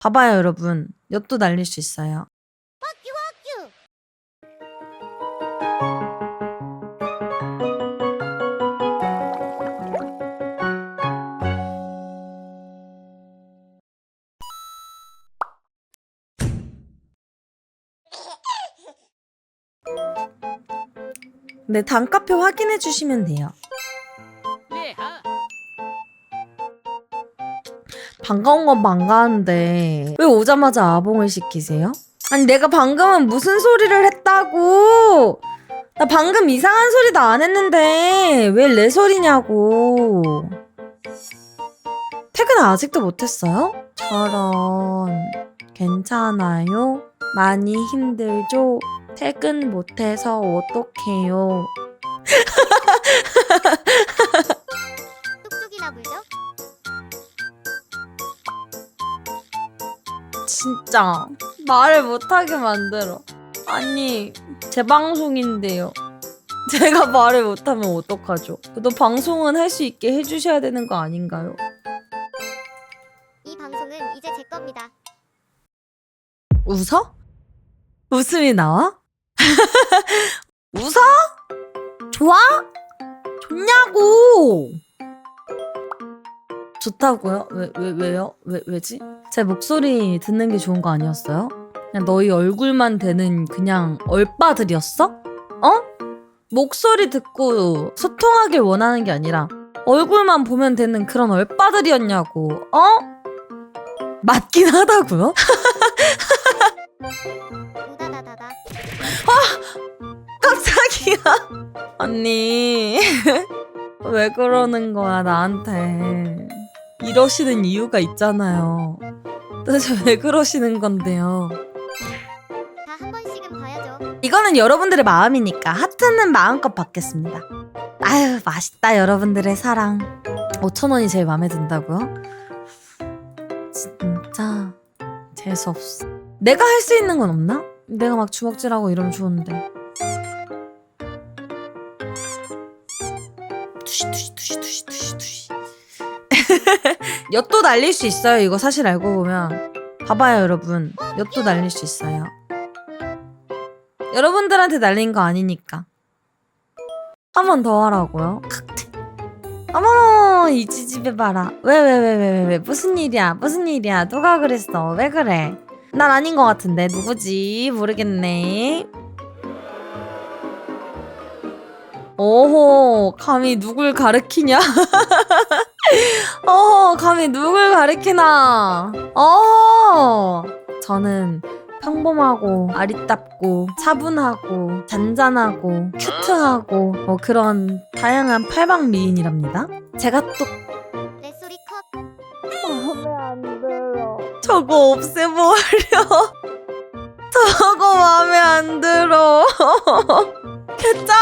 봐봐요, 여러분. 엿도 날릴 수 있어요. 네, 단가표 확인해 주시면 돼요. 반가운 건 반가운데 왜 오자마자 아봉을 시키세요? 아니 내가 방금은 무슨 소리를 했다고 나 방금 이상한 소리도 안 했는데 왜 내 소리냐고 퇴근 아직도 못했어요? 저런 괜찮아요? 많이 힘들죠? 퇴근 못해서 어떡해요? 진짜 말을 못하게 만들어. 아니 제 방송인데요. 제가 말을 못하면 어떡하죠? 또 방송은 할 수 있게 해주셔야 되는 거 아닌가요? 이 방송은 이제 제 겁니다. 웃어? 웃음이 나와? 웃어? 좋아? 좋냐고! 좋다고요? 왜, 왜, 왜요? 왜, 왜지? 제 목소리 듣는 게 좋은 거 아니었어요? 그냥 너희 얼굴만 되는 그냥 얼빠들이었어? 어? 목소리 듣고 소통하길 원하는 게 아니라 얼굴만 보면 되는 그런 얼빠들이었냐고, 어? 맞긴 하다고요? 우다다다다. 깜짝이야. 언니. 왜 그러는 거야, 나한테. 이러시는 이유가 있잖아요. 도대체 왜 그러시는 건데요? 다 한 번씩은 봐야죠. 이거는 여러분들의 마음이니까 하트는 마음껏 받겠습니다. 아유, 맛있다, 여러분들의 사랑. 5천 원이 제일 마음에 든다고요? 진짜 재수 없어. 내가 할 수 있는 건 없나? 내가 막 주먹질하고 이러면 좋은데. 투시 투시 투시 투시 투시 투시. 엿도 날릴 수 있어요. 이거 사실 알고 보면. 봐봐요, 여러분. 엿도 날릴 수 있어요. 여러분들한테 날린 거 아니니까. 한 번 더 하라고요? 어머머, 이 지집에 봐라. 왜, 왜, 왜, 왜, 왜, 왜, 무슨 일이야? 무슨 일이야? 누가 그랬어? 왜 그래? 난 아닌 것 같은데. 누구지? 모르겠네. 오호, 감히 누굴 가르키냐? 어, 감히 누굴 가르키나? 어, 저는 평범하고 아리답고 차분하고 잔잔하고 큐트하고 뭐 그런 다양한 팔방 미인이랍니다. 제가 또 레소리 컷. 마음에 안. 저거 없애버려. 저거 마음에 안 들어. 개짱